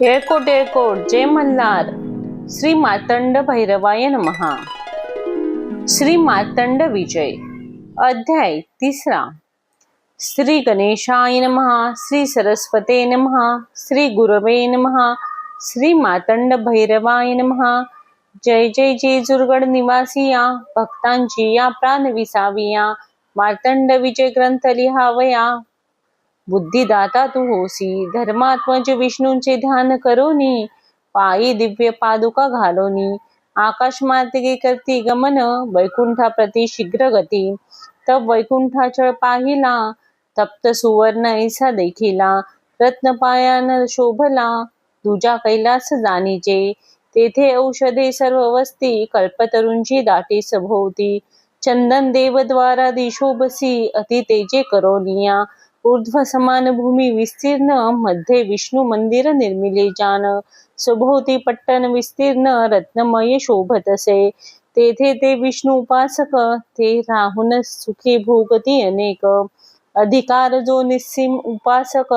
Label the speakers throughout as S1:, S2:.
S1: येळकोट येळकोट जय मल्हार. श्री मातंड भैरवाय महा श्री मातंड विजय. अध्याय तिसरा. श्री गणेशाय नमहा श्री सरस्वते नमहा श्री गुरवे नमहा श्री मातंड भैरवाय नमहा जय जय जय जुरगड निवासिया भक्तांची या प्राण विसाविया. मातंड विजय ग्रंथ लिहावया. बुद्धिदाता तू होसी. धर्मात्मज विष्णूंचे ध्यान करोनी. पायी दिव्य पादुका घालोनी. आकाश मार्गे करती गमन वैकुंठा प्रति शीघ्र गती. तब वैकुंठाचळ पाहिला तप्त सुवर्ण ऐसा देखिला. रत्नपायान शोभला तुझ्या कैलास जाणीचे तेथे औषधे सर्व वस्ती कल्पतरुंची दाटी सभोवती. चंदन देवद्वारा दिशोबसी अति तेजे करोनिया. ऊर्ध्व समान भूमी विस्तीर्णमध्ये विष्णू मंदिर निर्मिले जान। सभोवती पट्टन विस्तीर्ण रत्नमय शोभतसे तेथे ते विष्णू उपासक ते राहून सुखी भोगती अनेक। अधिकार जो निस्सीम उपासक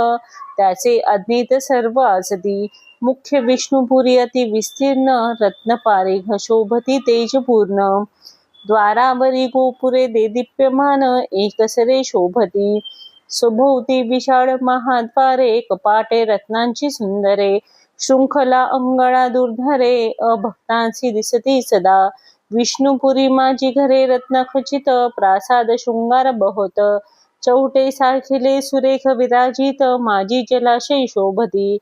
S1: त्याचे अज्ञेत सर्व असती मुख्य विष्णुपुरी अति विस्तीर्ण रत्नपारे शोभती तेजपूर्ण। द्वारावरी गोपुरे देदीप्यमान एकसरे शोभती। सभोवती विशाळ महाद्वारे कपाटे रत्नांची सुंदरे शृंखला अंगळा दुर्धरे अभक्तांची दिसती सदा. विष्णुपुरी माझी घरे रत्नखचित प्रासाद शृंगार बहोत. चौटे सारखिले सुरेख विराजित माझी जलाशय शोभती.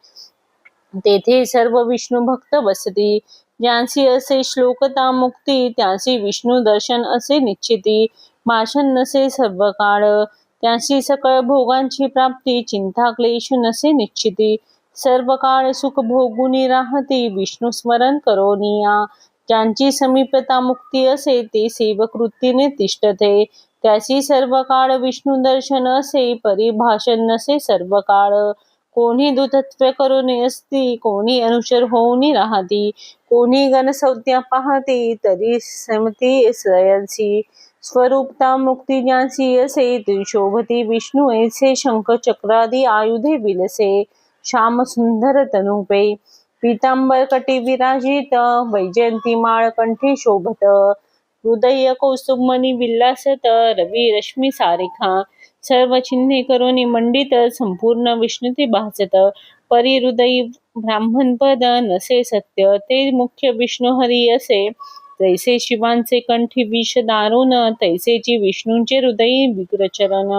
S1: तेथे सर्व विष्णू भक्त बसती. ज्यांसी असे श्लोकता मुक्ती त्यांसी विष्णू दर्शन असे निश्चिती. भाषण नसे सर्व काळ त्यांसी सकळ भोगांची प्राप्ती चिंता क्लेश नसे निश्चिती. सर्व काळ सुख भोगुनी राहती विष्णू स्मरण करोनिया. ज्यांची समीपता मुक्ती असे ते सेवक तिष्ठते. त्याची सर्व काळ विष्णू दर्शन असे परिभाषण नसे सर्व काळ. कोणी दुतत्व करून असती कोणी अनुचर होऊन राहती. कोणी गणसंज्ञा पाहते तरी समती स्वयंसी. स्वरूपता मुक्ती ज्यांची असे शोभती विष्णू ऐसे शंख चक्रादी आयुधे विलसे श्याम सुंदर तनुपे पीतांबर कटी विराजित वैजयंती माळ कंठी शोभत हृदय कौस्तुभमणी विल्लासत रवी रश्मी सारिखा सर्व चिन्हे करोनी मंडित संपूर्ण विष्णुती भासत। परिहृदयी ब्राह्मणपद नसे सत्य ते मुख्य विष्णू हरी असे तैसे शिवांचे कंठी विष दारुण तैसेची विष्णूंचे हृदयी विग्रचरण.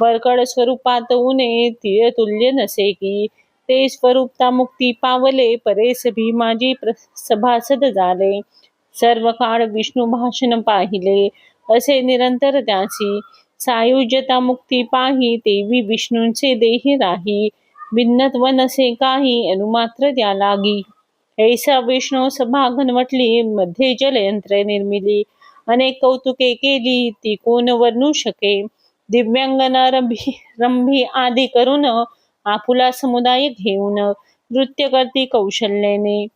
S1: वरकड स्वरूपात उने तीय तुल्य नसे की. ते स्वरूपता मुक्ती पावले परेस भीमाजी सभासद झाले. सर्व काळ विष्णू भाषण पाहिले असे निरंतर त्याची सायुज्यता मुक्ती पाही तेवी विष्णूंचे देही राही. भिन्नत्व नसे काही अनुमात्र त्या लागी. ऐसा विष्णू सभा घनवटली मध्ये जलयंत्रे निर्मिली अनेक कौतुके केली ती कोण वर्णू शके दिव्यांगना रंभी रंभी आदी करून आपुला समुदाय घेऊन नृत्य करती कौशल्याने.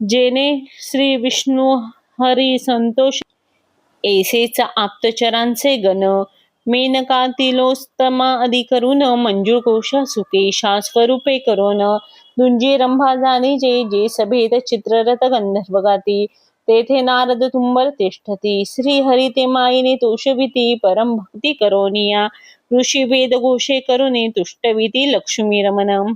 S1: जेने श्री विष्णू हरी संतोष ऐसेच आप्तचरांचे गण मेनका तिलोस्तमा आदी करून मंजूळ कोशा सुकेशा स्वरूपे करून दुंजी रंभा जाणे जे जे सभेत चित्ररथ गंधर्व गाती. तेथे नारद तुंबर तिष्ठती. श्री हरी ते मायेने तोषविती परम भक्ती करोनिया. ऋषी वेद घोषे करुणे तुष्टविती लक्ष्मी रमण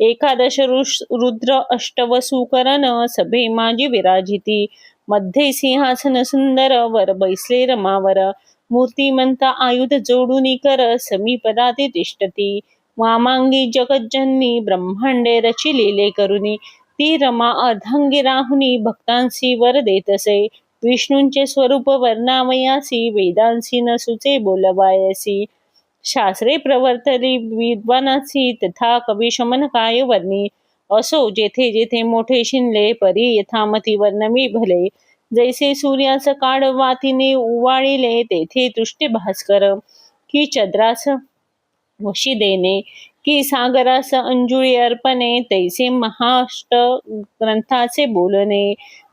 S1: एकादश ऋष- रुद्र अष्टवसुकरण सभे माझी विराजिती. मध्ये सिंहासन सुंदर वर बैसले रमावर. मूर्तिमंत आयुध जोडून कर समीपदाती तिष्ठती. वामांगी जगज्जननी ब्रह्मांडे रचिलेले करुणी ती रमा अर्धांगी राहुनी भक्तांसी वर देतसे. विष्णूंचे स्वरूप वर्णावयासी वेदांसी न सुचे बोलवायसी. शास्त्रे प्रवर्तली विद्वानासी तथा कवी शमन काय वर्णी असो जेथे जेथे मोठे शिनले परी यथामती वर्णवी भले. जैसे सूर्यास काळ वातीने उवाळिले तेथे तुष्टी भास्कर की चद्रास वशी देणे की सागरास अंजुळी अर्पणे तैसे महाष्ट ग्रंथाचे बोलणे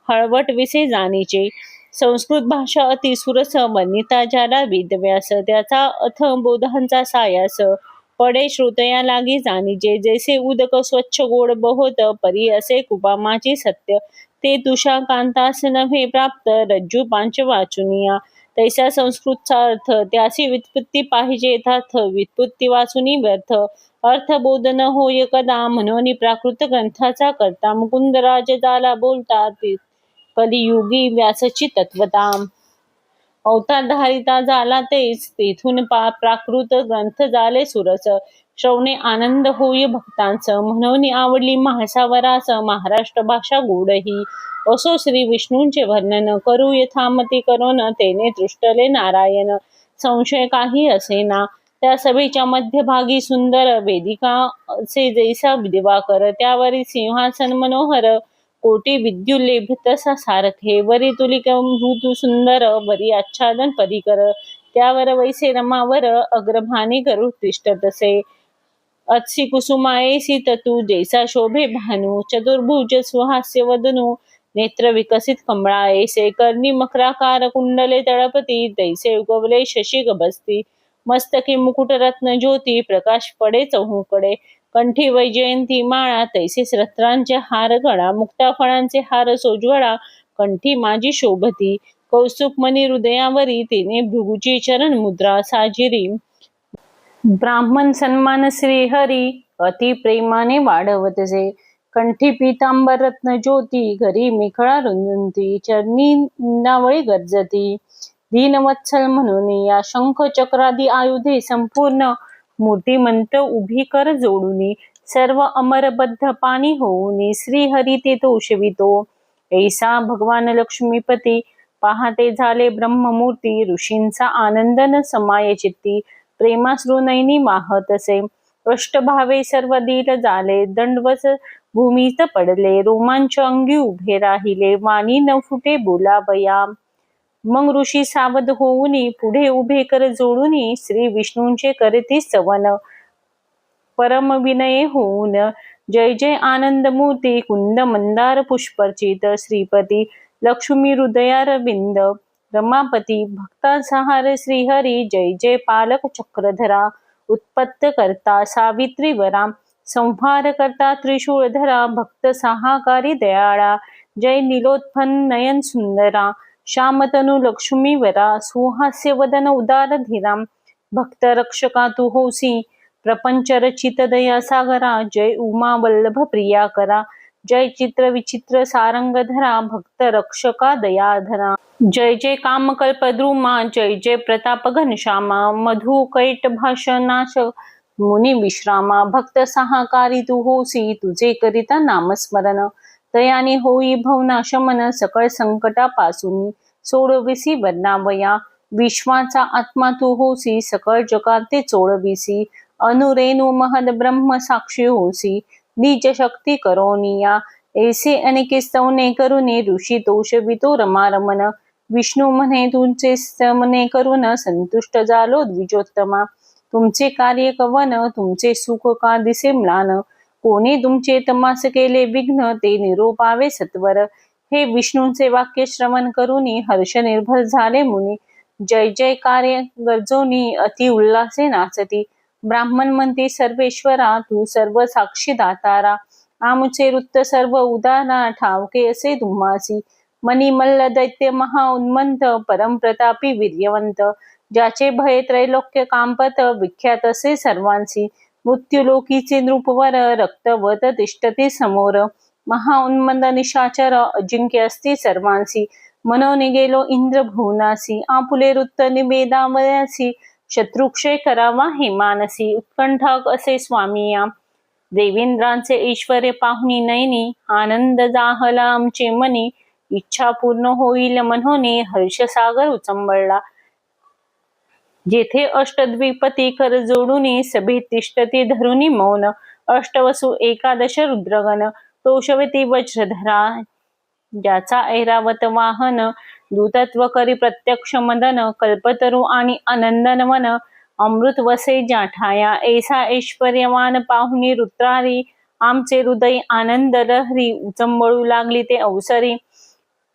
S1: हळवट विसे जाणीचे. संस्कृत भाषा अति सुरस वर्णिता ज्याला वेदव्यास त्याचा अथ बोधांचा सायास. पडे श्रोतया लागी जाणीचे जैसे उदक स्वच्छ गोड बहोत परी असे कुपामाची सत्य. ते तुषा कांतास नव्हे प्राप्त रज्जू पांच वाचुनिया. तैसा संस्कृतचा अर्थ त्याची व्युत्पत्ती पाहिजे यथार्थ व्युत्पत्ती वाचुनी व्यर्थ. अर्थबोध न होय कदा म्हणून प्राकृत ग्रंथाचा करता मुकुंदराज झाला बोलता कलियुगी व्यासची तत्वता अवतार धारिता झाला तेच तेथून पा प्राकृत ग्रंथ झाले सुरस. श्रवणे आनंद होई भक्तांच. म्हणून आवडली महासावराच. महाराष्ट्र भाषा गोडही. असो श्री विष्णूंचे वर्णन करू यथामती करून तेने दृष्टले नारायण. संशय काही असेना. त्या सभेच्या मध्यभागी सुंदर वेदिका से जैसा दिवाकर त्यावरी सिंहासन मनोहर कोटी विद्युल्लेभ तसा सारखे वरी तुलिक सुंदर वरी आच्छादन परिकर. त्यावर वैसे रमावर अग्रभाने करू तिष्ठ तसे. अत्सी कुसुमायेसी ततु जैसा शोभे भानू चतुर्भुज सुहास्य वदनू नेत्र विकसित कमळायसे कर्णी मकराकार कुंडले तळपती तैसे उगवले शशी गबस्ती मस्तकी मुकुट रत्न ज्योती प्रकाश पडे चहूकडे कंठी वैजयंती माळा तैसे रत्नांचे हार गळा मुक्ता फळांचे हार सोजवळा कंठी माझी शोभती कौस्तुक मनी हृदयावरी तिने भृगुची चरण मुद्रा साजिरी. ब्राह्मण सन्मान श्री हरी अति प्रेमाने वाढवतसे कंठी पीतांबर रत्न ज्योती घरी मेखळा रुंजुंती चरणी नावळी गरजती दीनवत्सल म्हणून या शंख चक्रादी आयुधे संपूर्ण मूर्तिमंत उभी कर जोडूनी. सर्व अमरबद्ध पाणी होऊन श्रीहरी ते तोषवितो ऐसा भगवान लक्ष्मीपती पहाते झाले ब्रह्ममूर्ती ऋषींचा आनंदन समाय चित्ती. प्रेमाश्रू नैनी असे. अष्टभावे सर्व दिल झाले दंडवस भूमीत पडले. रोमांच अंगी उभे राहिले वाणी न फुटे बोलावया. मग ऋषी सावध होऊन पुढे उभे कर जोडून श्री विष्णूंचे करती सवन. परम विनय होऊन जय जय आनंद मूर्ती कुंद मंदार पुष्परचित श्रीपती लक्ष्मी हृदयारविंद. रमापती भक्तांसहार श्रीहरी जय जय पालक चक्रधरा उत्पत्त करता सावित्री वरा संहार करता त्रिशूळधरा भक्त सहाकारी दयाळा जय निलोत्फन नयन सुंदरा श्यामतनु लक्ष्मी वरा सुहास्य वदन उदार धीराम भक्त रक्षका तू होसी प्रपंच रचित दया सागरा जय उमा वल्लभ प्रिया करा जय चित्र विचित्र सारंगधरा भक्त रक्षका दयाधरा. जय जय कामकल्प द्रुमा जय जय प्रताप घनश्यामा मधु कैट भाषनाश मुनी विश्रामा भक्त सहाकारी तू होसी तुझे करिता नामस्मरण. तयाने होई भवना शमन सकळ संकटापासून सोडविसी वर्णावया विश्वाचा आत्मा तू होसी सकळ जगाते ते चोळविसी अनुरेणु महद ब्रह्म साक्षी होसी. निज शक्ती करोनिया ऐसे अनेके स्तवने करुने ऋषी तोषवितो रमारमन विष्णू म्हणे तुमचे स्तवने करून संतुष्ट झालो द्विजोत्तमा तुमचे कार्य कवन तुमचे सुख का दिसे म्लान कोणी तुमचे तमास केले विघ्न ते निरोपावे सत्वर हे विष्णूंचे वाक्य श्रवण करून हर्ष निर्भर झाले मुनी जय जय कार्य गरजोनी अति उल्हासे नाचती ब्राह्मण म्हणते सर्वेश्वरा तू सर्व साक्षी दातारा. आमचे वृत्त सर्व उदाना ठावके असे तुम्हासी मनिमल्ल दैत्य महा उन्मंत परमप्रतापी वीर्यवंत. ज्याचे भय त्रैलोक्य कांपत विख्यात असे सर्वांसी. मृत्युलोकीचे नृपवर रक्तवत तिष्ठते समोर. महा उन्मंद निशाचर अजिंक्य असते सर्वांसी. मनोन गेलो इंद्र भुवनासी. आपुले वृत्त निवेदावयासी शत्रुक्षय करावा हे मानसी उत्कंठक असे स्वामिया. देवेंद्रांचे ऐश्वर पाहुणी नयनी आनंद जाहला आमचे मनी. इच्छा पूर्ण होईल मनोने हर्षसागर उचंबळला. जेथे अष्टद्विपती कर जोडून सभेत तिष्ठती धरुनी मौन. अष्टवसु एकादश रुद्रगण तोषवती वज्रधरा. ज्याचा ऐरावत वाहन दूतत्व करी प्रत्यक्ष मदन कल्पतरू आणि आनंदनवन अमृत वसे जाठाया ऐसा ऐश्वर्यवान पाहुणी रुत्रारी आमचे हृदय आनंद लहरी उचंबळू लागली ते अवसरी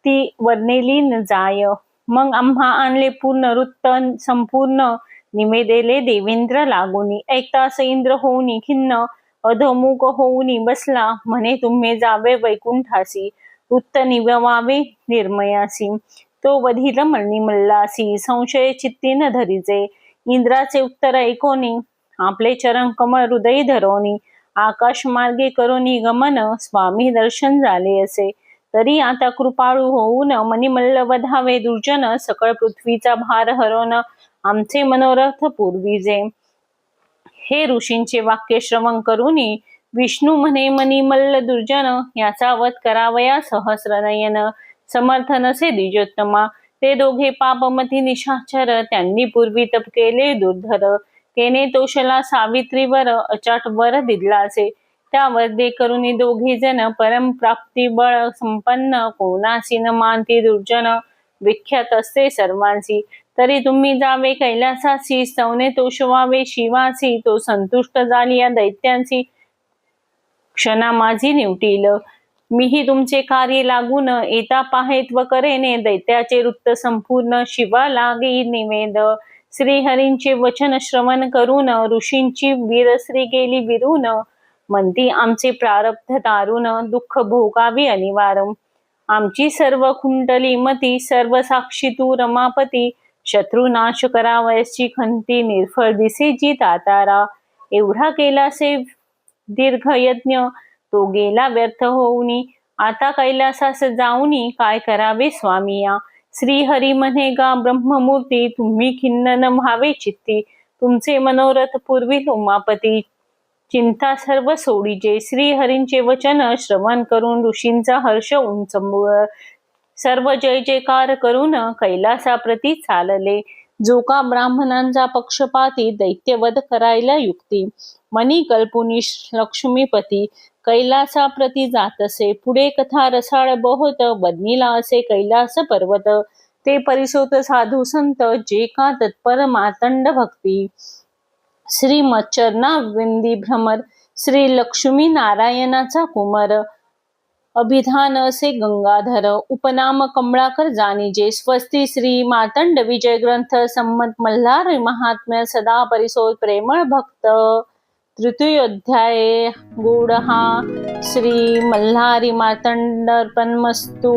S1: ती वर्णेली न जाय. मग आम्हा आणले पूर्ण वृत्त संपूर्ण निवेदेले देवेंद्र लागोनी. ऐकतास इंद्र होऊनी खिन्न अधमुख होऊनी बसला. म्हणे तुम्ही जावे वैकुंठासी. उत्त निवमावे निर्मयासी. तो वधील मळणी मल्लासी संशय चित्ती न धरीजे. इंद्राचे उत्तर ऐकोनी आपले चरण कमळ हृदय धरोनी आकाश मार्गे करोनी गमन स्वामी दर्शन झाले असे. तरी आता कृपाळू होऊन मणिमल्ल वधावे दुर्जन सकळ पृथ्वीचा भार हरवण आमचे मनोरथ पूर्वीजे. हे ऋषींचे वाक्य श्रवण करूनी विष्णू म्हणे मनिमल्ल दुर्जन याचा वध करावया सहस्र नयन समर्थ नसे द्विजोत्तमा. ते दोघे पापमती निशाचर त्यांनी पूर्वी तप केले दुर्धर. तेने तोषला सावित्रीवर अचाट वर दिदलाचे त्यावर दे करुनी दोघे जण परम प्राप्ती बळ संपन्न कोणासी न मानती दुर्जन. विख्यात असते सर्वांसी. तरी तुम्ही जावे कैलासासी स्तवने तोषवावे शिवासी तो संतुष्ट झाली या दैत्यांसी. क्षणा माझी निवटील. मीही तुमचे कार्य लागून येता पाहेत व करेने. दैत्याचे वृत्त संपूर्ण शिवा लागे निवेद. श्रीहरींचे वचन श्रवण करून ऋषींची वीरश्री गेली विरून. म्हणती आमचे प्रारब्ध तारून दुःख भोगावी अनिवारम आमची सर्व कुंडली मती सर्व साक्षी तू रमापती. शत्रुनाश करावयाची खंती निर्फळ दिसे जी तातारा एवढा केला से दीर्घ यज्ञ. तो गेला व्यर्थ होऊनी. आता कैलासास जाऊनी काय करावे स्वामीया? श्री हरी म्हणे गा ब्रह्ममूर्ती तुम्ही खिन्न न व्हावे चित्ती. तुमचे मनोरथ पूर्वी उमापती. चिंता सर्व सोडीजे श्रीहरींचे वचन श्रवण करून ऋषींचा हर्ष उंच सर्व जय जयकार करून कैलासाप्रती चालले. जो का ब्राह्मणांचा पक्षपाती दैत्यवध करायला युक्ती. मनी कल्पुनी लक्ष्मीपती कैलासाप्रती जातसे पुढे कथा रसाळ बहुत बदनीला असे कैलास पर्वत. ते परिसोत साधू संत जे का तत्पर मातंड भक्ती. श्री मच्छरना विंदी भ्रमर श्री लक्ष्मी नारायणाचा कुमर. अभिधान असे गंगाधर उपनाम कमळाकर जाणीजे. स्वस्ती श्री मातंड विजय ग्रंथ संमत मल्हार महात्म्य सदा परिसोद प्रेमळ भक्त. तृतीययोध्याय गुड हा श्री मल्हारी तृतीयोध्याये गूढः श्रीमल्हारिमार्तण्डर्पणमस्तु